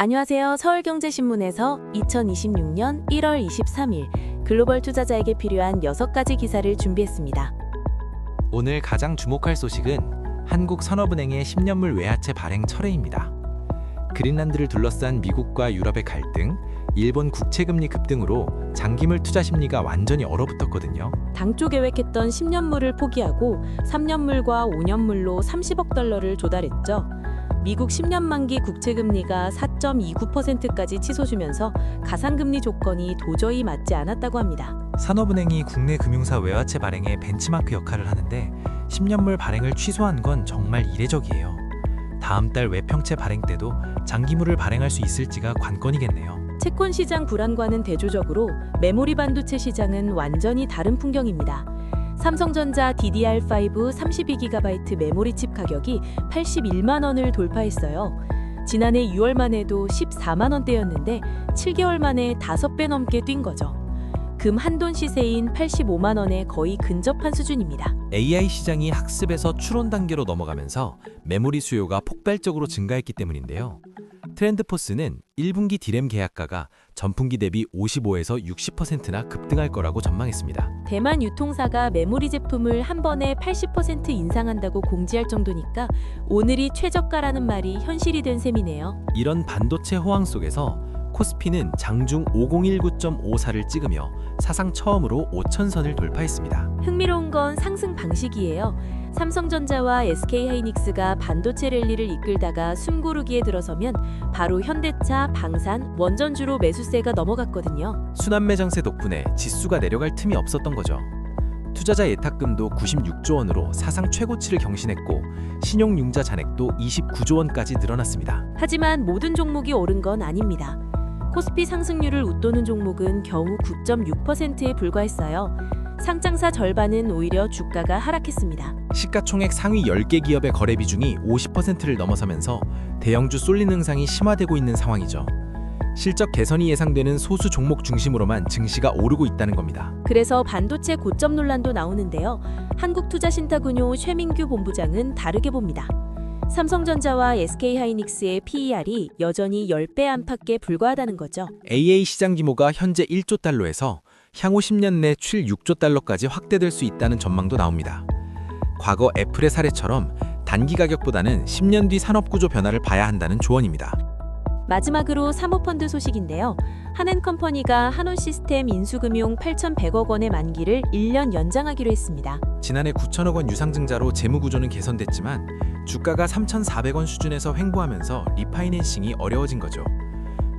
안녕하세요. 서울경제신문에서 2026년 1월 23일 글로벌 투자자에게 필요한 6가지 기사를 준비했습니다. 오늘 가장 주목할 소식은 한국 산업은행의 10년물 외화채 발행 철회입니다. 그린란드를 둘러싼 미국과 유럽의 갈등, 일본 국채금리 급등으로 장기물 투자 심리가 완전히 얼어붙었거든요. 당초 계획했던 10년물을 포기하고 3년물과 5년물로 30억 달러를 조달했죠. 미국 10년 만기 국채금리가 4.29%까지 치솟으면서 가상금리 조건이 도저히 맞지 않았다고 합니다. 산업은행이 국내 금융사 외화채 발행의 벤치마크 역할을 하는데 10년물 발행을 취소한 건 정말 이례적이에요. 다음 달 외평채 발행 때도 장기물을 발행할 수 있을지가 관건이겠네요. 채권 시장 불안과는 대조적으로 메모리 반도체 시장은 완전히 다른 풍경입니다. 삼성전자 DDR5 32GB 메모리 칩 가격이 81만 원을 돌파했어요. 지난해 6월만 해도 14만 원대였는데 7개월 만에 5배 넘게 뛴 거죠. 금 한돈 시세인 85만 원에 거의 근접한 수준입니다. AI 시장이 학습에서 추론 단계로 넘어가면서 메모리 수요가 폭발적으로 증가했기 때문인데요. 트렌드포스는 1분기 디램 계약가가 전분기 대비 55에서 60%나 급등할 거라고 전망했습니다. 대만 유통사가 메모리 제품을 한 번에 80% 인상한다고 공지할 정도니까 오늘이 최저가라는 말이 현실이 된 셈이네요. 이런 반도체 호황 속에서 코스피는 장중 5019.54를 찍으며 사상 처음으로 5천선을 돌파했습니다. 흥미로운 건 상승 방식이에요. 삼성전자와 SK하이닉스가 반도체 랠리를 이끌다가 숨고르기에 들어서면 바로 현대차, 방산, 원전주로 매수세가 넘어갔거든요. 순환매 장세 덕분에 지수가 내려갈 틈이 없었던 거죠. 투자자 예탁금도 96조 원으로 사상 최고치를 경신했고 신용융자 잔액도 29조 원까지 늘어났습니다. 하지만 모든 종목이 오른 건 아닙니다. 코스피 상승률을 웃도는 종목은 겨우 9.6%에 불과했어요. 상장사 절반은 오히려 주가가 하락했습니다. 시가총액 상위 10개 기업의 거래 비중이 50%를 넘어서면서 대형주 쏠림 증상이 심화되고 있는 상황이죠. 실적 개선이 예상되는 소수 종목 중심으로만 증시가 오르고 있다는 겁니다. 그래서 반도체 고점 논란도 나오는데요. 한국투자신탁운용 최민규 본부장은 다르게 봅니다. 삼성전자와 SK하이닉스의 PER이 여전히 10배 안팎에 불과하다는 거죠. AA 시장 규모가 현재 1조 달러에서 향후 10년 내 7, 6조 달러까지 확대될 수 있다는 전망도 나옵니다. 과거 애플의 사례처럼 단기 가격보다는 10년 뒤 산업 구조 변화를 봐야 한다는 조언입니다. 마지막으로 사모펀드 소식인데요. 한엔컴퍼니가 한온시스템 인수금용 8,100억 원의 만기를 1년 연장하기로 했습니다. 지난해 9천억 원 유상증자로 재무 구조는 개선됐지만 주가가 3,400원 수준에서 횡보하면서 리파이낸싱이 어려워진 거죠.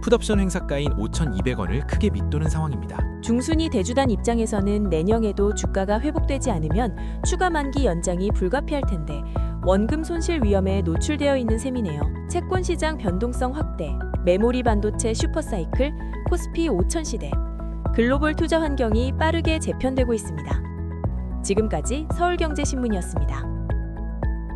풋옵션 행사가인 5,200원을 크게 밑도는 상황입니다. 중순위 대주단 입장에서는 내년에도 주가가 회복되지 않으면 추가 만기 연장이 불가피할 텐데 원금 손실 위험에 노출되어 있는 셈이네요. 채권 시장 변동성 확대, 메모리 반도체 슈퍼사이클, 코스피 5천 시대, 글로벌 투자 환경이 빠르게 재편되고 있습니다. 지금까지 서울경제신문이었습니다.